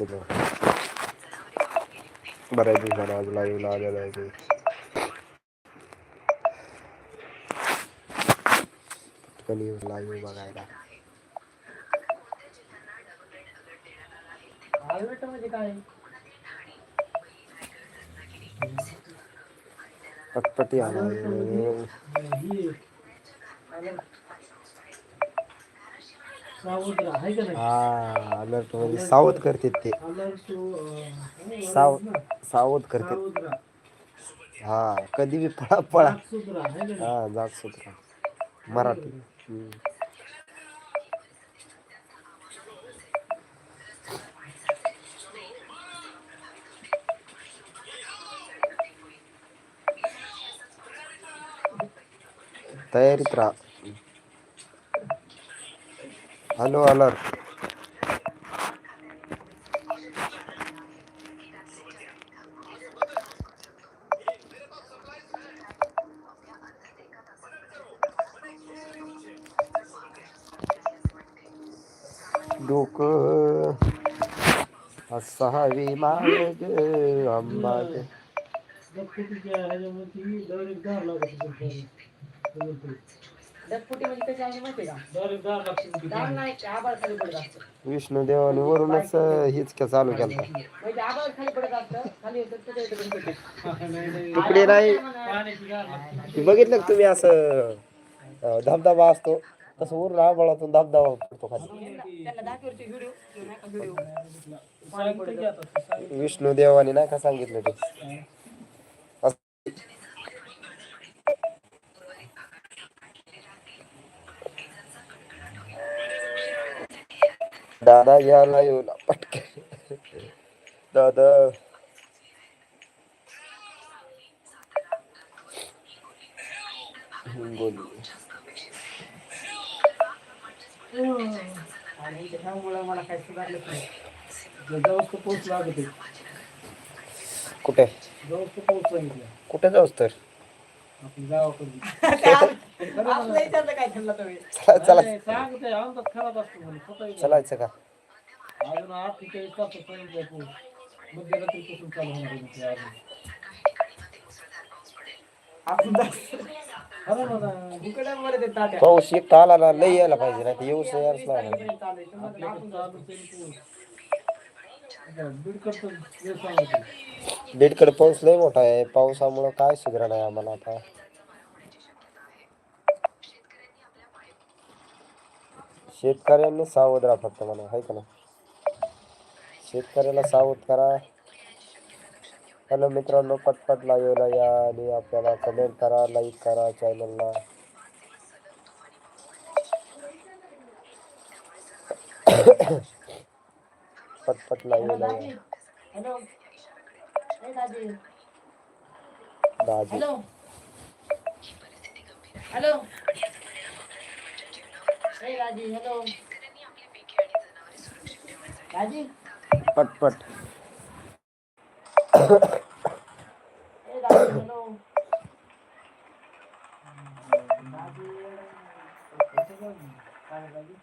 मित्र बऱ्याच दिवसाला आज लाईव्हला आलेला आहे ते. पटकन येऊ लाईव्ह बघायला अलर्ट म्हणजे काय पटपटी आला ही अलर्ट सावध राहा आहे का नाही हा अलर्ट म्हणजे सावध करतात ते. साव सावध करतात हा कधी बी पळा पळा. हा जात सुधरा मराठी. तयारीत राहा. हॅलो अलर्ट डोकं असावी माग अंबाग डगफुटीच्या ह्याच्यामध्ये डायरेक्ट दार लागत म्हणजे आहे माहिती का? नाही खाली पडत असतं. विष्णुदेवाने वरूनच हेच का चालू केलं म्हणजे आबाळ खाली पडत असतं खाली येतं तिथे येतं गणपती नाही. नाही तिकडे नाही. ते बघितलं का तुम्ही असं अं, धबधबा असतो तसं वरून आबळातून धबधबा पडतो खाली. त्यांना दाखवते व्हिडिओ व्हिडिओ. सांग. विष्णुदेवाने नाही का सांगितलं ते असं- दादा याला येऊ ना पटकन. दादा. कुठे? कुठे जाऊस तर? चला चला चलायचं का है पाऊस एक आला लई यायला पाहिजे ना येऊस पाऊस लई मोठा आहे. पावसामुळे काय सुधारणा आहे आम्हाला आता? शेतकऱ्यांनी सावध राहा फक्त म्हणा आहे का ना शेतकऱ्याला सावध करा. हॅलो मित्रांनो पटपट लाईव्हला या आणि आपल्याला कमेंट करा लाईक करा चॅनलला पटपट लाईव्हला या. हॅलो. दाजी हॅलो. हॅलो ए राजी हॅलो राजी? पटपट। ए राजी हॅलो राजी काय राजी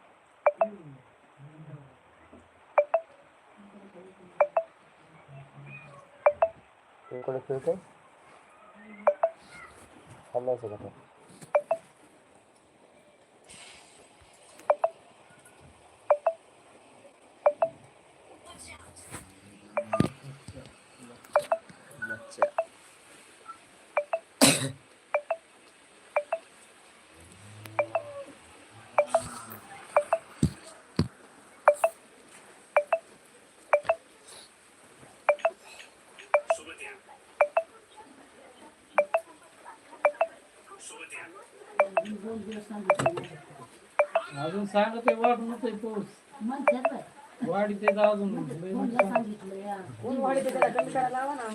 इकडे का अजून सांगत ते अजून. लय नुकसान. ऊन वाढीचं त्याला? कमी करायला लावा ना.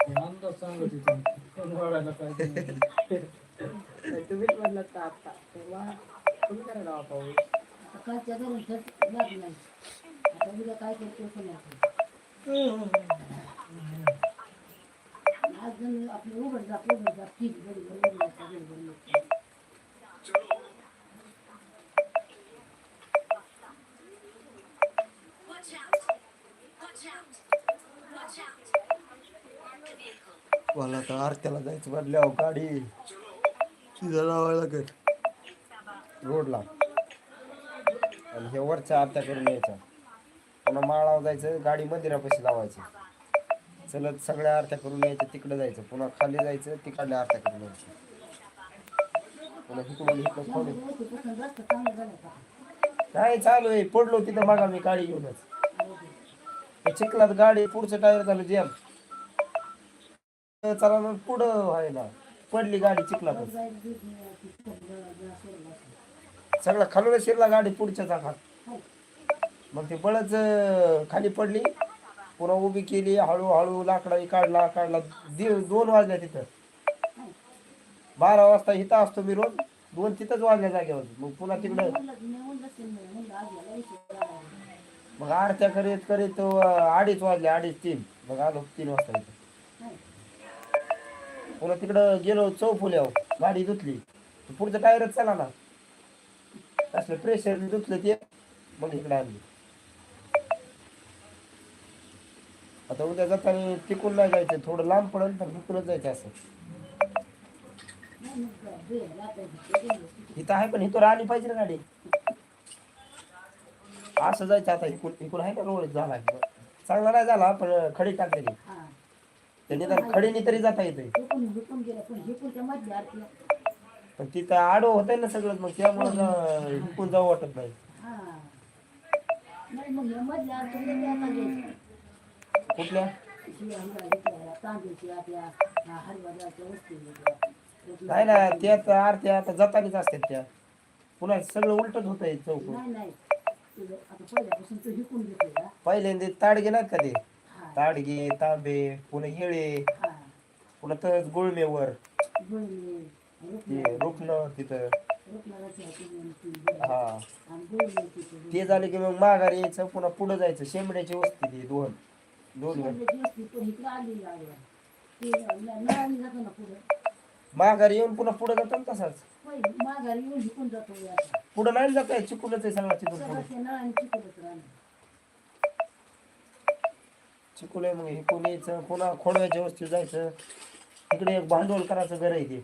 ते अंदाज सांगत होते. वाढायला काय ते. तुम्हीच म्हणलं तर आता? तेव्हा कमी करायला लावा पाऊस. मला तर आरत्याला जायचं म्हटल्या गाडी. तिथं लावायला लागेल. रोडला. आणि हे वरच्या आरत्या करून यायचा. पुन्हा माळावर जायचं गाडी मंदिरापाशी लावायची. चलत सगळ्या आरत्या करून यायचं तिकडे जायचं. पुन्हा खाली जायचं तिकडल्या आरत्या करून यायचं. पुन्हा इकडून इकडं खाली. नाही चालू आहे? पडलो तिथं मागा मी गाडी घेऊनच. चिखलात गाडी पुढचं टायर झालं जॅम चला मग पुढं व्हायला. पडली गाडी चिखलातच. सगळं खालून शिरला गाडी पुढच्या चाकात मग ते बळच खाली पडली. पुन्हा उभी केली हळूहळू लाकडा काढला काढला. दि- दोन वाजल्या तिथं. बारा वाजता इथं असतो मी रोज. दोन तिथंच वाजल्या जागेवर. मग पुन्हा तिकडं. मग आरत्या करीत करीत अडीच वाजले अडीच तीन. मग आलो तीन वाजता इथं. पुन्हा तिकडं गेलो चौफुल्यावर. गाडी धुतली. पुढचं टायरच चला ना. असलं प्रेशर धुतलं ते. मग इकडे आणली. आता उद्या जाताना टिकून नाही जायचं थोडं लांब पडेल तर टिकूनच जायचं असं. इथं आहे पण इथं राहिली पाहिजे ना गाडी. असं जायचं आता इकून इकून आहे का रोड झाला चांगला नाही झाला पण खडी टाकलेली. हा. तर निदान खडीने तरी जाता येते पण तिथं आडो होत ना सगळं मग त्यामुळं इकून जाऊ वाटत नाही. कुठल्या? नाही ना त्यात आरत्या आता जातानीच असतात त्या. पुन्हा सगळं उलटच होत आहे चौकून पहिल्यांदा ताडगे नाहीत का ते? ताडगे तांबे पुन्हा येळे पुन्हा तर गुळमेवर. ते रुपणं तिथं. हा. ते झाले की मग माघारी यायचं पुन्हा पुढं जायचं. शेंबड्याची वस्ती ती दोन. माघारी येऊन पुन्हा पुढं जातो ना तसाच? माघारी येऊन जातो हे पुढं नाही जात आहे चिकूनच आहे चिकटत राहणं. चिकून आहे मग हिकून यायचं पुन्हा खोडव्याच्या वस्ती जायचं? इकडे एक भांडवल करायचं घर आहे ते.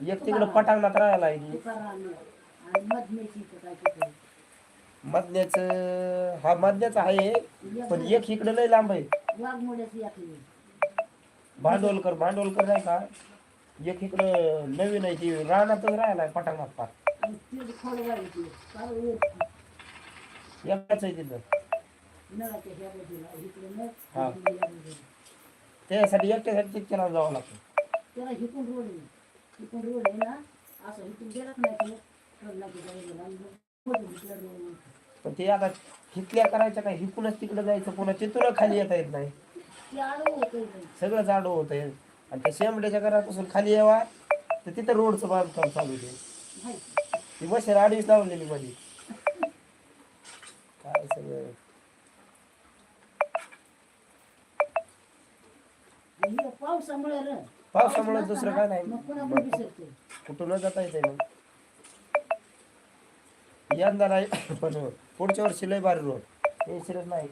ही एक, तिकडं पटांगणात राहायला आहे आणि काय तिथे हा मधण्याचा आहे पण एक इकडे लय लांब आहे. वाघमोड्याची यातली भांडवलकर भांडवलकर नाही का? एक इकडं नवीन आहे ती रानातच राहायला आहे पटांगणात पार आणि ती खोडवायची काय एकच आहे तिथं. नळाच्या ह्या बाजूला इकडे नळ. हा. आणि इकडे या बाजूला. त्यासाठी एकट्यासाठी तितक्याला जावं लागतं. त्याला हिकून रोड आहे. हिकून रोड आहे ना असं हिकून गेलाच नाही पण ते आता हितल्या करायच्या काय हिकूनच तिकडे जायचं पुन्हा तिथून खाली येता येत नाही. सगळं जाडो होत आहे. आणि त्या शेंबड्याच्या घरापासून खाली यावा तर तिथं रोडचं बांधकाम चालू आहे. ती मशीन आडवीच लावलेली मध्ये. काय सगळं? पावसामुळे पावसामुळे दुसरं काय नाही. कुठून जाता येते मग? यंदा नाही पण पुढच्या वर्षी लय भारी रोड सिरियस नाही.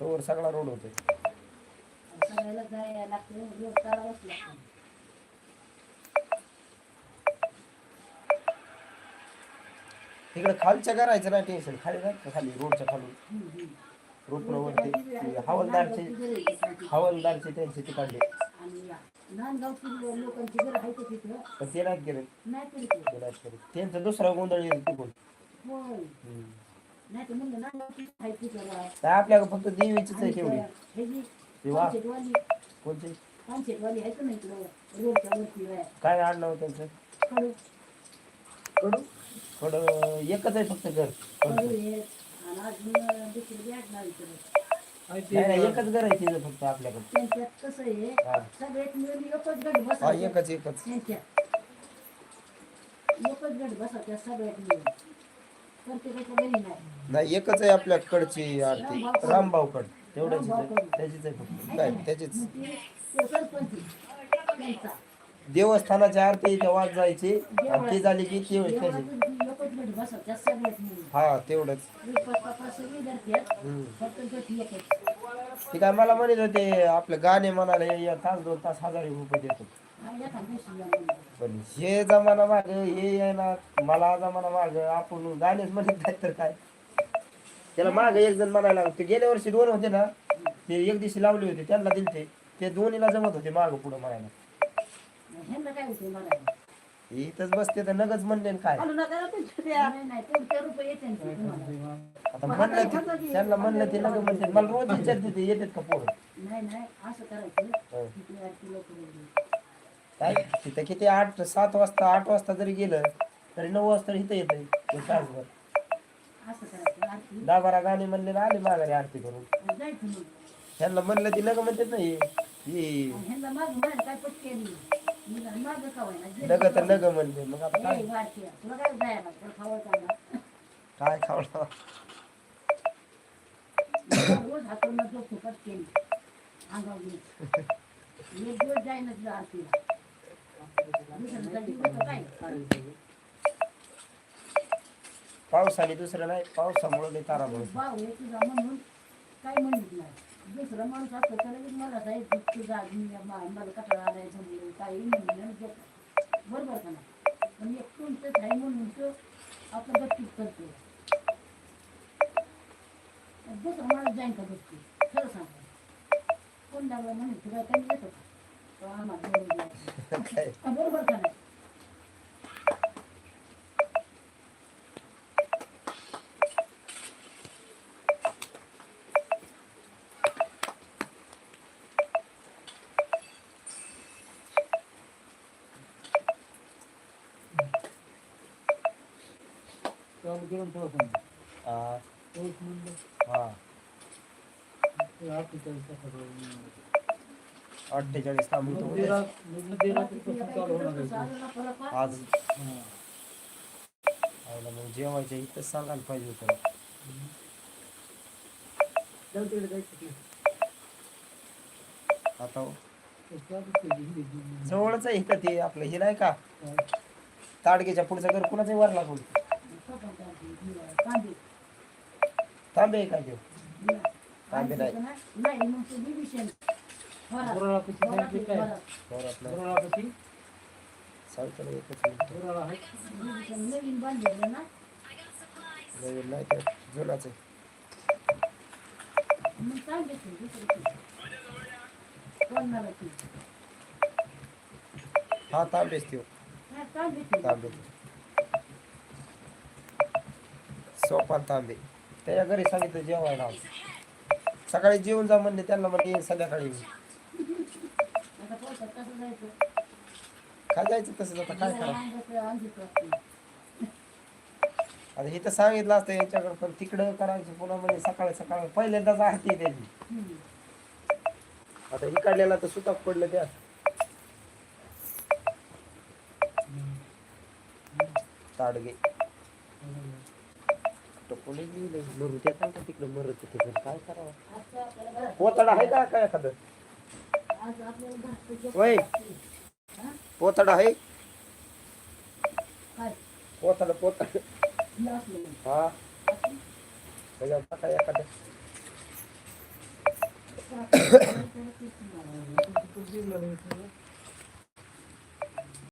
तोवर सगळा रोड होते इकडे खालच्या करायचं नाही टेन्शन खाली नाही खाली? रोडच्या खाली हम्म, हम्म. रोपणावरती ते हवालदारचे हवालदारचे त्यांचे तिकडले आणि नांदगावची लोकांची घर आहे का तिथं पण ते नाहीत तरी ते. ते नाहीत त्यांचा दुसरा गोंधळ येईल राह. तर आपल्याकडे फक्त देवीचीच आहे तेवढी. हे जी ती वा पानशेतवाली कोणची? पानशेतवाली आहे का नाही इकडं रोडच्या वरती आहे. काय आडनाव त्यांचं कडू कडू एकच आहे फक्त घर. आणि अजून नाही नाही, एकच घर आहे तिथं फक्त आपल्याकडे. त्यांच्यात कसं आहे. सगळ्यात मिळून एकच गट हा एकच एकच. त्यांच्यात. एकच गट बसायच्या सगळ्यात मिळून. प्रत्येकाच्या घरी नाही. नाही एकच आहे आपल्याकडची आरती. रामभाऊकड तेवढ्याचीच आहे त्याचीच आहे फक्त. काय त्याचीच. मग ते ते सरपंच त्यांचा. देवस्थानाची आरती तेव्हा जायची. आणि ती झाली की ती त्याची. देवाचं हा तेवढंच. ती काय मला म्हणत होते आपले गाणे म्हणाले या तास दोन तास हजार रुपये देतो. पण हे जमाना माग हे आहे ना मला जमाना माग आपण गाणेच म्हणत नाही तर काय? त्याला माग एक जण म्हणायला लागले. ते गेल्या वर्षी दोन होते ना ते एक दिवशी लावले होते त्यांना दिलते ते दोन्हीला जमत होते माग पुढं म्हणायला? इथंच बसते तर नगच म्हणले न काय? चालू नका ना तुमच्या त्या. नाही नाही तेवढे रुपये येते ना ते तुम्हाला आता म्हणलं ते त्यांना म्हणलं ते नग म्हणते. मला रोज विचारते ते येतात का पोरं? नाही नाही असं करायचं. हं. काय? तिथं किती आठ सात वाजता आठ वाजता जरी गेलं तरी नऊ वाजता इथं येतं तासभर. असं करायचं. आरती? दहा बारा गाणे म्हणले ना आले माघारी आरती करून. आणि जायचं मग त्यांना म्हणलं ती नग म्हणतात ना हे हे आणि ह्यांना मागं म्हणायला काय पटके नग तर नग म्हणले. मग आता काय? काय काय काय पावसाने दुसरं नाही पावसामुळे तारा म्हणून काही म्हणत नाही दुसरा माणूस त्याला बी मला जायचं तुझा मला कटाळा आलाय जमलं काही म्हणलं देत बरोबर का नाही? पण एक तुमचंच आहे म्हणून तो आपलं गप्पीत करतो दुसरा माणूस जाईन का बसतो खरं सांगा कोण लागला म्हणून तुला काही येतो का? तो आम्हाला बरोबर द्यायचा. काय? बरोबर का नाही चालू करून थोडं हा पाऊस म्हणलं हा ते अठ्ठेचाळीस तासाचं. अठ्ठेचाळीस तांबून मग तो ते उद्या. रात- मग ते रात्रीपासून चालू होणार आहे ते. साधारण आपल्याला पाच आज. हा. मग जेवायच्या इथंच सांगायला पाहिजे होतं. आता हो. जवळच आहे इथं ते आपलं हे नाही का? ताडगेच्या पुढचं घर कुणाचं वर लागून. कांदे तांबे काय तांबे नाही नाही मग ते डिव्हिजन गुराळापाशी जायचं काय? घरातलं गुराळापाशी? सांगतो एकच मिनिट गुराळा आहे? नवीन बांधलेलं ना नवीन नाही ते जुनाच आहे हा तांबेच घेतो तांबे सोपान तांबे त्याच्या घरी सांगितलं जेवायला सकाळी जेवून जा म्हणले त्यांना म्हणजे संध्याकाळी काय जायचं तसं आता काय करा. हे तर सांगितलं असतं यांच्याकडे पण तिकडं करायचं पुन्हा म्हणजे सकाळी सकाळी पहिल्यांदाच आरती आहे त्याची आता इकडलेला तर सुताक पडलं त्या. ताडगे. लिहिलं मरू त्या काय का तिकडं मरत होते पण काय करावं? पोतडा आहे का काय एखादं? हा? पोतडा आहे? काय? पोतडा पोतडा. हे. टाका एखादं. नाही सगळं.